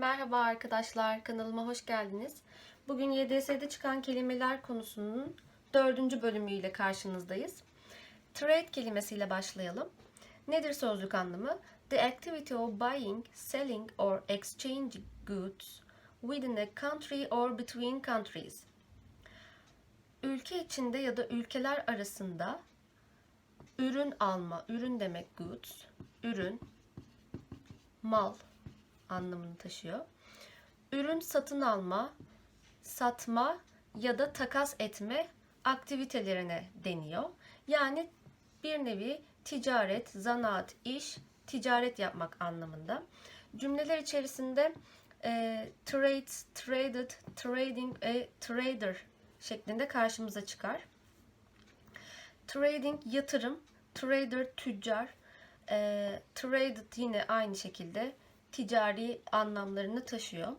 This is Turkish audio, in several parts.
Merhaba arkadaşlar, kanalıma hoş geldiniz. Bugün YDS'de çıkan kelimeler konusunun dördüncü bölümüyle karşınızdayız. Trade kelimesiyle başlayalım. Nedir sözlük anlamı? The activity of buying, selling or exchanging goods within a country or between countries. Ülke içinde ya da ülkeler arasında ürün alma, ürün demek goods, ürün, mal, anlamını taşıyor. Ürün satın alma, satma ya da takas etme aktivitelerine deniyor. Yani bir nevi ticaret, zanaat, iş, ticaret yapmak anlamında. Cümleler içerisinde e, trades, traded, trading, a trader şeklinde karşımıza çıkar. Trading yatırım, trader tüccar, e, traded yine aynı şekilde ticari anlamlarını taşıyor.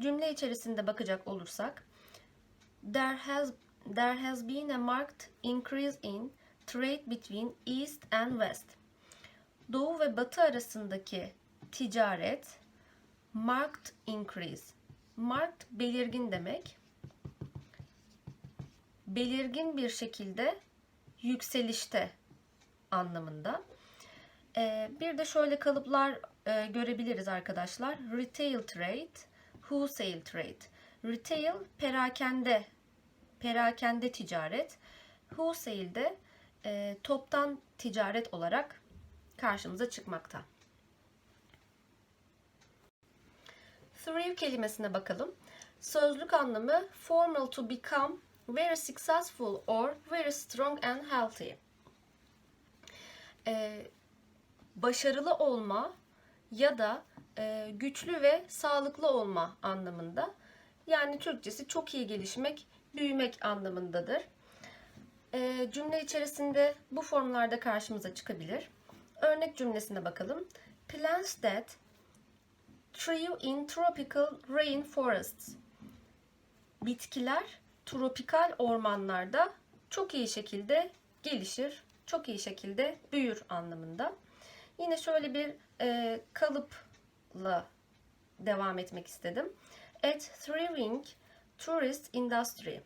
Cümle içerisinde bakacak olursak there has there has been a marked increase in trade between east and west. Doğu ve batı arasındaki ticaret marked increase. Marked belirgin demek. Belirgin bir şekilde yükselişte anlamında. Ee, bir de şöyle kalıplar e, görebiliriz arkadaşlar. Retail trade, wholesale trade. Retail perakende, perakende ticaret. Wholesale de e, toptan ticaret olarak karşımıza çıkmakta. Thrive kelimesine bakalım. Sözlük anlamı formal to become very successful or very strong and healthy. Ee, başarılı olma ya da e, güçlü ve sağlıklı olma anlamında. Yani Türkçesi çok iyi gelişmek, büyümek anlamındadır. E, cümle içerisinde bu formlarda karşımıza çıkabilir. Örnek cümlesine bakalım. Plants that thrive in tropical rainforests. Bitkiler tropikal ormanlarda çok iyi şekilde gelişir, çok iyi şekilde büyür anlamında. Yine şöyle bir e, kalıpla devam etmek istedim. At thriving tourist industry.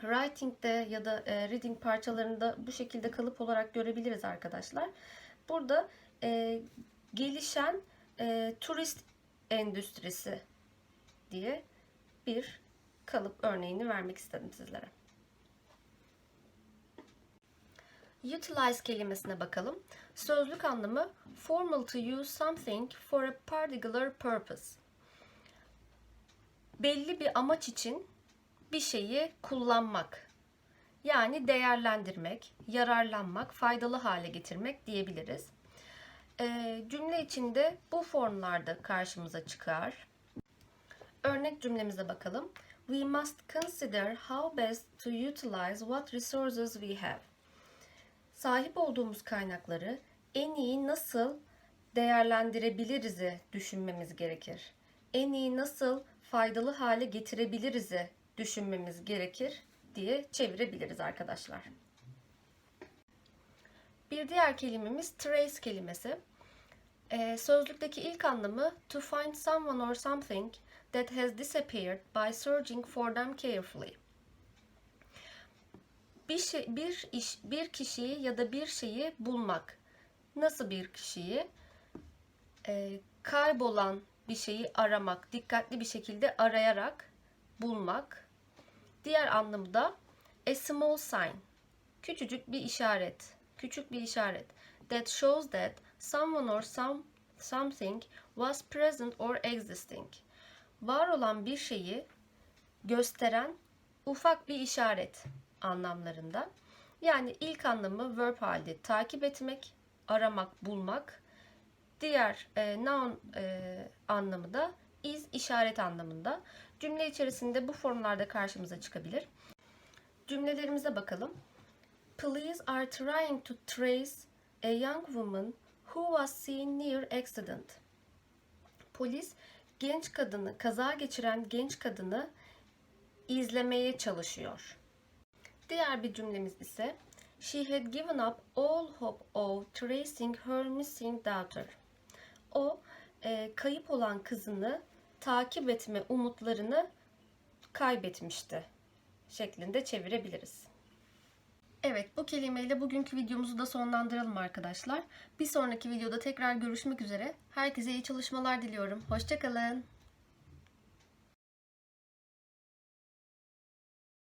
Writing'de ya da e, reading parçalarında bu şekilde kalıp olarak görebiliriz arkadaşlar. Burada e, gelişen e, turist endüstrisi diye bir kalıp örneğini vermek istedim sizlere. Utilize kelimesine bakalım. Sözlük anlamı formal to use something for a particular purpose. Belli bir amaç için bir şeyi kullanmak. Yani değerlendirmek, yararlanmak, faydalı hale getirmek diyebiliriz. Ee, cümle içinde bu formlarda karşımıza çıkar. Örnek cümlemize bakalım. We must consider how best to utilize what resources we have sahip olduğumuz kaynakları en iyi nasıl değerlendirebiliriz'i düşünmemiz gerekir. En iyi nasıl faydalı hale getirebiliriz'i düşünmemiz gerekir diye çevirebiliriz arkadaşlar. Bir diğer kelimemiz trace kelimesi. Ee, sözlükteki ilk anlamı to find someone or something that has disappeared by searching for them carefully bir şey, bir iş, bir kişiyi ya da bir şeyi bulmak. Nasıl bir kişiyi? Ee, kaybolan bir şeyi aramak, dikkatli bir şekilde arayarak bulmak. Diğer anlamı da a small sign. Küçücük bir işaret. Küçük bir işaret. That shows that someone or some something was present or existing. Var olan bir şeyi gösteren ufak bir işaret anlamlarında. Yani ilk anlamı verb halde takip etmek, aramak, bulmak. Diğer e, noun e, anlamı da is işaret anlamında. Cümle içerisinde bu formlarda karşımıza çıkabilir. Cümlelerimize bakalım. Police are trying to trace a young woman who was seen near accident. Polis genç kadını, kaza geçiren genç kadını izlemeye çalışıyor. Diğer bir cümlemiz ise She had given up all hope of tracing her missing daughter. O e, kayıp olan kızını takip etme umutlarını kaybetmişti şeklinde çevirebiliriz. Evet bu kelimeyle bugünkü videomuzu da sonlandıralım arkadaşlar. Bir sonraki videoda tekrar görüşmek üzere. Herkese iyi çalışmalar diliyorum. Hoşçakalın.